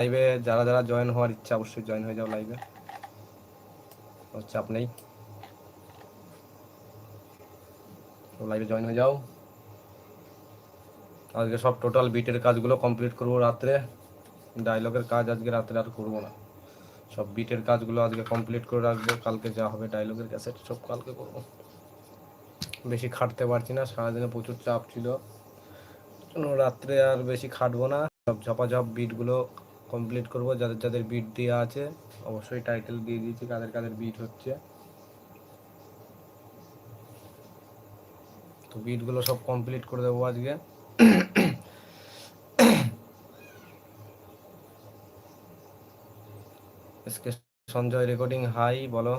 লাইভে যারা যারা জয়েন হওয়ার ইচ্ছা অবশ্যই জয়েন হয়ে যাও লাইভে চাপ নেই। লাইভে জয়েন হয়ে যাও। আজকে সব টোটাল বিটের কাজগুলো কমপ্লিট করব রাত্রে। ডায়লগের কাজ আজকে রাত্রে আর করব না। সব বিটের কাজগুলো আজকে কমপ্লিট করে রাখব। কালকে যা হবে ডায়লগের ক্যাসেট সব কালকে করব। বেশি খাটতে পারছি না, সারাদিনে প্রচুর চাপ ছিল। রাত্রে আর বেশি খাটবো না। সব ঝপাঝপ বিটগুলো কমপ্লিট করব। যাদের যাদের বিট দেওয়া আছে, অবশ্যই টাইটেল দিয়ে দিয়েছি, কাদের কাদের বিট হচ্ছে। তো বিটগুলো সব কমপ্লিট করে দেবো আজকে। সঞ্জয় রেকর্ডিং হাই বলো।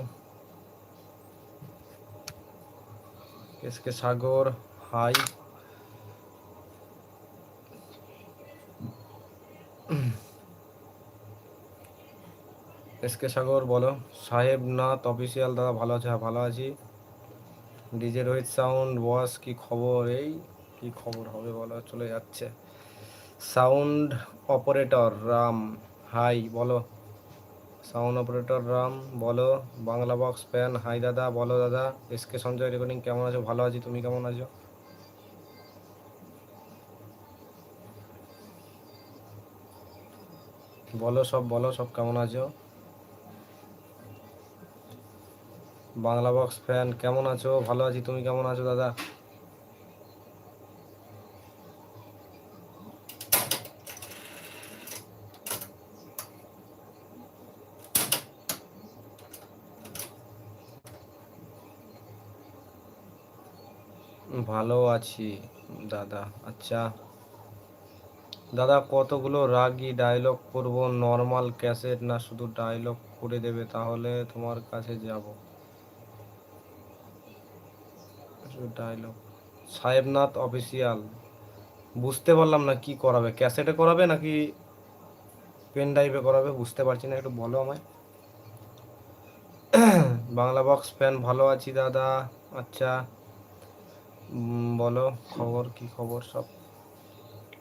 SK Sagar hi SK Sagar, বলো। সাহেব নাথ অফিসিয়াল দাদা ভালো আছে হ্যাঁ ভালো আছি। ডিজে রোহিত সাউন্ড, বস, কি খবর? এই কি খবর হবে বলো, চলে যাচ্ছে। Sound operator, Ram. হাই, বলো। সাউন্ড অপারেটর, রাম, বলো। বাংলা বক্স প্যান হাই দাদা, বলো দাদা। এসকে সঞ্জয় রেকর্ডিং, কেমন আছো? ভালো আছি, তুমি কেমন আছো? বলো সব বলো সব কেমন আছো? বাংলা বক্স ফ্যান কেমন আছো? ভালো আছি, তুমি কেমন আছো, দাদা? ভালো আছি, দাদা। আচ্ছা। দাদা, কতগুলো রাগি ডায়লগ করব? নর্মাল ক্যাসেট না শুধু ডায়লগ করে দেবে? তাহলে তোমার কাছে যাব। সাহেবনাথ অফিসিয়াল বুঝতে পারলাম না কি করাবে। ক্যাসেটে করাবে নাকি পেন ড্রাইভে করাবে বুঝতে পারছি না, একটু বলো আমায়। বাংলা বক্স ফ্যান ভালো আছি দাদা। আচ্ছা বলো খবর, কি খবর সব?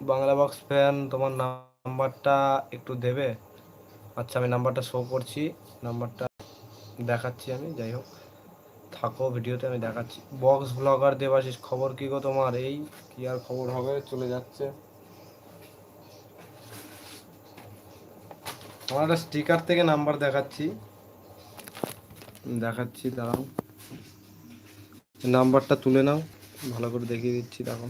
বাংলা বক্স ফ্যান তোমার নাম্বারটা একটু দেবে? আচ্ছা আমি নাম্বারটা শো করছি নাম্বারটা দেখাচ্ছি আমি, যাই হোক। থাকো, ভিডিওতে আমি দেখাচ্ছি। বক্স ব্লগার দেবাশিস, খবর কি গো তোমার? এই কি আর খবর হবে? চলে যাচ্ছে। আমার একটা স্টিকার থেকে নাম্বার দেখাচ্ছি। দেখাচ্ছি, দাঁড়াও। নাম্বারটা তুলে নাও। ভালো করে দেখিয়ে দিচ্ছি, দেখো।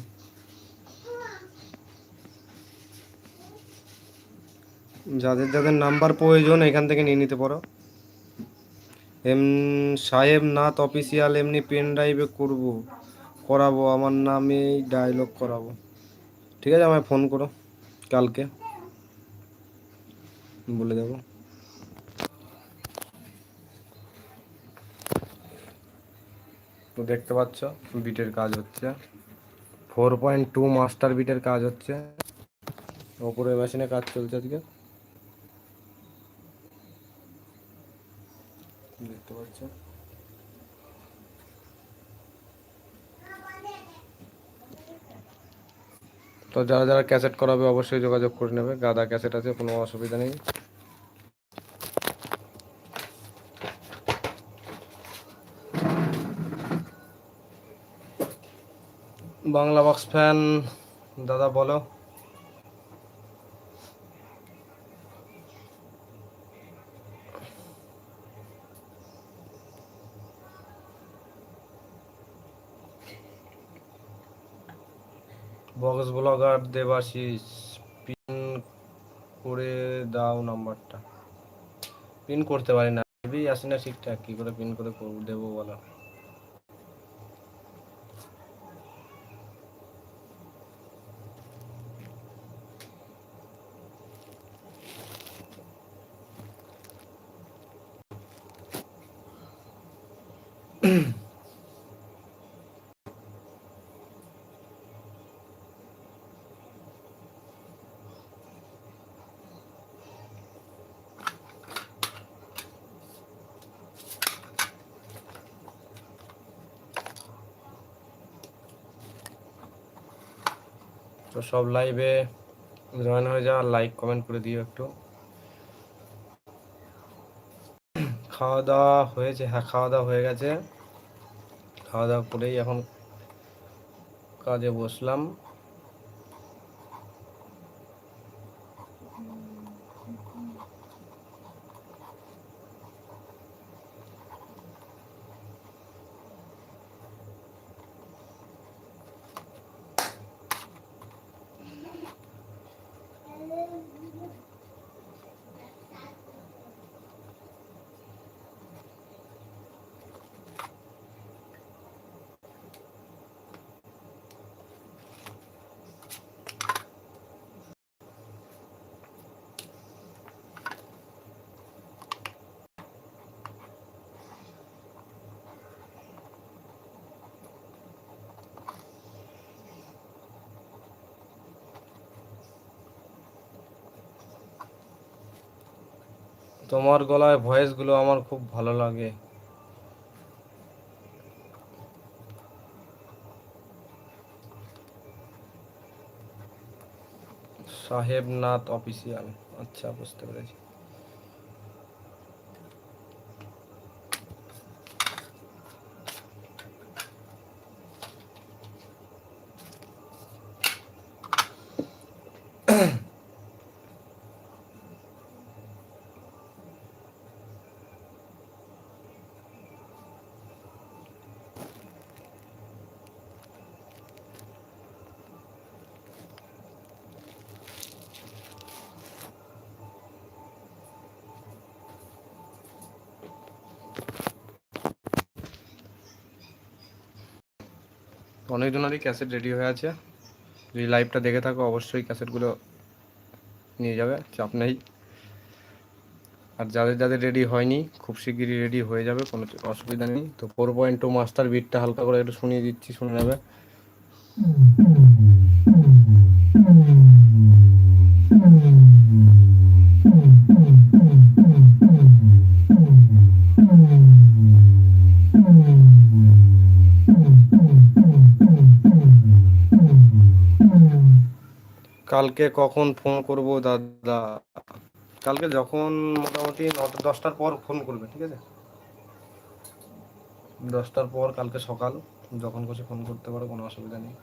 যাদের যাদের নাম্বার প্রয়োজন, এখান থেকে নিয়ে নিতে পারো। এম, সাহেব নাথ অফিসিয়াল এমনি পেন ড্রাইভে করব। করাবো, আমার নামেই ডায়লগ করাবো। ঠিক আছে, আমায় ফোন করো, কালকে। বলে দেবো। তো দেখতে পাচ্ছ, বিটের কাজ হচ্ছে। ফোর পয়েন্ট টু মাস্টার বিটের কাজ হচ্ছে। ওপরে মেশিনে কাজ চলছে আজকে। দেখতে পাচ্ছ তো যারা যারা ক্যাসেট করাবে অবশ্যই যোগাযোগ করে নেবে। গাদা ক্যাসেট আছে, কোনো অসুবিধা নেই। বাংলা বক্স ফ্যান দাদা বলো। বক্স ব্লগার দেবাশিস, পিন করে দাও নাম্বারটা। পিন করতে পারি না। ভেবেই আসি না ঠিকঠাক, কি করে পিন করে, দেবো বলো। তো সব লাইভে জয়েন হয়ে যাও লাইক কমেন্ট করে দিও একটু। খাওয়া দাওয়া হয়েছে হ্যাঁ খাওয়া দাওয়া হয়ে গেছে। খাওয়া দাওয়া করেই এখন কাজে বসলাম। তোমার গলায় ভয়েসগুলো আমার খুব ভালো লাগে। সাহেব নাথ অফিসিয়াল। আচ্ছা বুঝতে পেরেছি। অনেকজনেরই ক্যাসেট রেডি হয়ে আছে। যদি লাইভটা দেখে থাকো, অবশ্যই ক্যাসেটগুলো নিয়ে যাবে, চাপ নেই। আর যাদের যাদের রেডি হয়নি, খুব শিগগিরই রেডি হয়ে যাবে, কোনো অসুবিধা নেই। তো ফোর পয়েন্ট টু মাস্টার বিটটা হালকা করে একটু শুনিয়ে দিচ্ছি, শুনে নেবে। কালকে কখন ফোন করব দাদা? কালকে যখন মোটামুটি নটা, দশটার পর ফোন করবে, ঠিক আছে? দশটার পর কালকে সকাল, যখন খুশি ফোন করতে পারো, কোনো অসুবিধা নেই।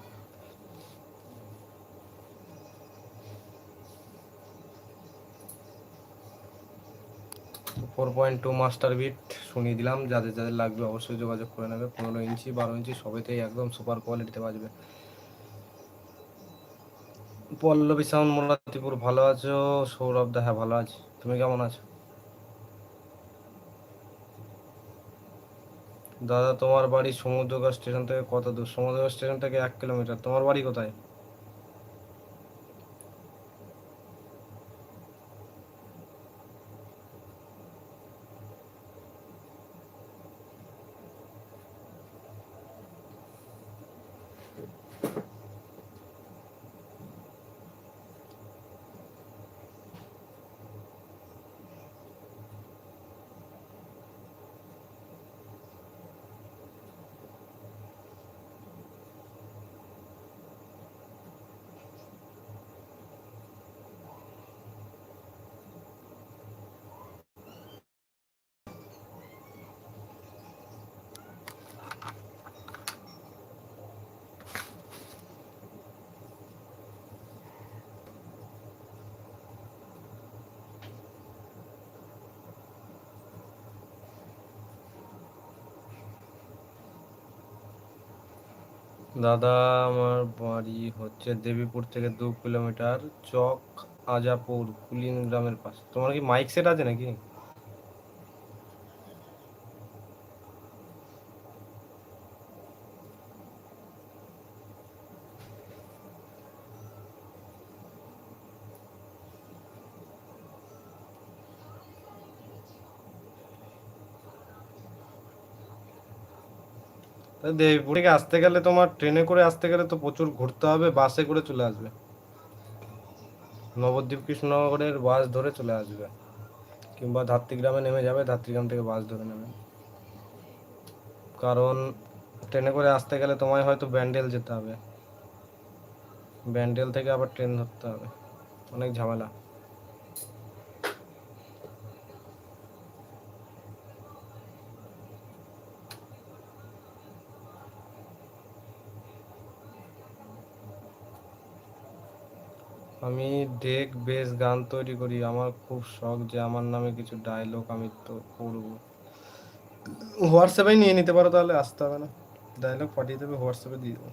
Four point two master beat শুনিয়ে দিলাম, যাদের যাদের লাগবে অবশ্যই যোগাযোগ করে নেবে। পনেরো ইঞ্চি, বারো ইঞ্চি, সবেতেই একদম সুপার কোয়ালিটিতে বাজবে। পল্লবী সাউন্ড মোল্লাতিপুর ভালো আছো? সৌরভ দা হ্যাঁ ভালো আছি। তুমি কেমন আছো? দাদা, তোমার বাড়ি সমুদ্রগড় স্টেশন থেকে কত দূর? সমুদ্রগড় স্টেশন থেকে এক কিলোমিটার। তোমার বাড়ি কোথায়? দাদা, আমার বাড়ি হচ্ছে দেবীপুর থেকে দু কিলোমিটার চক আজাপুর কুলিন গ্রামের পাশে। তোমার কি মাইক সেট আছে নাকি? দেবীপুর থেকে আসতে গেলে তোমার ট্রেনে করে আসতে গেলে তো প্রচুর ঘুরতে হবে, বাসে করে চলে আসবে। নবদ্বীপ কৃষ্ণনগরের বাস ধরে চলে আসবে। কিংবা ধাত্রীগ্রামে নেমে যাবে, ধাত্রীগ্রাম থেকে বাস ধরে নেবে। কারণ ট্রেনে করে আসতে গেলে তোমায় হয়তো ব্যান্ডেল যেতে হবে। ব্যান্ডেল থেকে আবার ট্রেন ধরতে হবে। অনেক ঝামেলা। আমি ডেক বেস গান তৈরি করি। আমার খুব শখ যে আমার নামে কিছু ডায়লগ আমি তো করব। হোয়াটসঅ্যাপে নিয়ে নিতে পারো তাহলে, আসতে হবে না। ডায়লগ পাঠিয়ে দেবে হোয়াটসঅ্যাপে দিয়ে দেবো।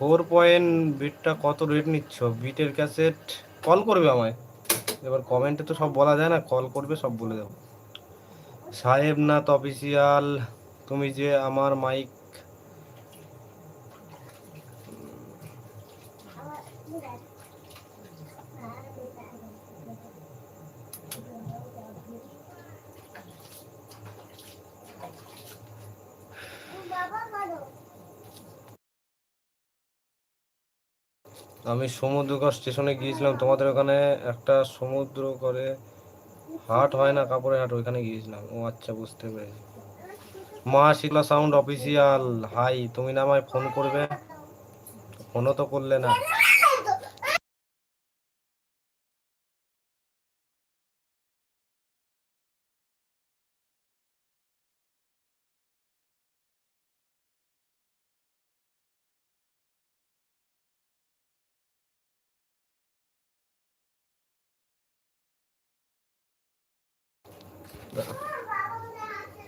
ফোর পয়েন্ট বিটটা কত রেট নিচ্ছ? বিটের ক্যাসেট কল করবে আমায়। এবার কমেন্টে তো সব বলা যায় না কল করবে, সব বলে দেবো। সাহেব নাথ অফিসিয়াল তুমি যে আমার মাইক আমি সমুদ্রকর স্টেশনে গিয়েছিলাম। তোমাদের ওখানে একটা সমুদ্র করে হাট হয় না? কাপড়ের হাট, ওইখানে গিয়েছিলাম। ও আচ্ছা বুঝতে পেরেছি। মা শিলা সাউন্ড অফিসিয়াল। হাই, তুমি না আমায় ফোন করবে? ফোনও তো করলে না।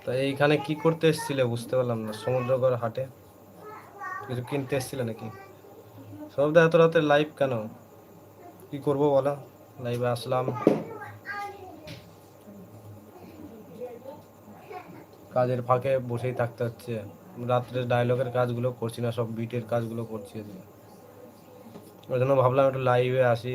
তা এইখানে কি করতে এসেছিলে বুঝতে পারলাম না, সমুদ্রগড় হাটে। কিছু কিনতে এসেছিলে নাকি? সবদা এত রাতে লাইভ কেন? কি করব বলো? লাইভে আসলাম। কাজের ফাঁকে বসেই থাকতে হচ্ছে। রাত্রে ডায়লগের কাজগুলো করছি না, সব বিটের কাজগুলো করছি ওই জন্য ভাবলাম একটু লাইভে আসি।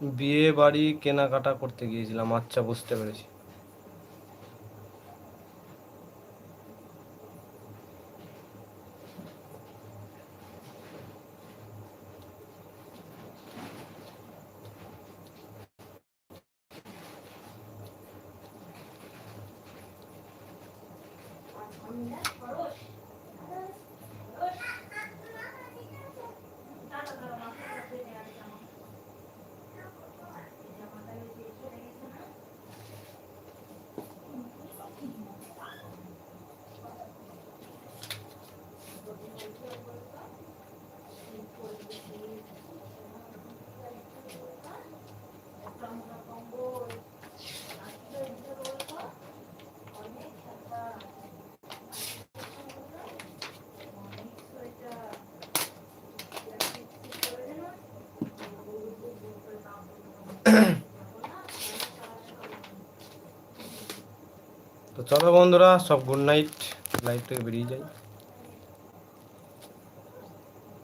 বিয়ে বাড়ি কেনাকাটা করতে গিয়েছিলাম আচ্ছা বুঝতে পেরেছি Yeah. চলো বন্ধুরা সব গুড নাইট লাইভ থেকে বেরিয়ে যাই।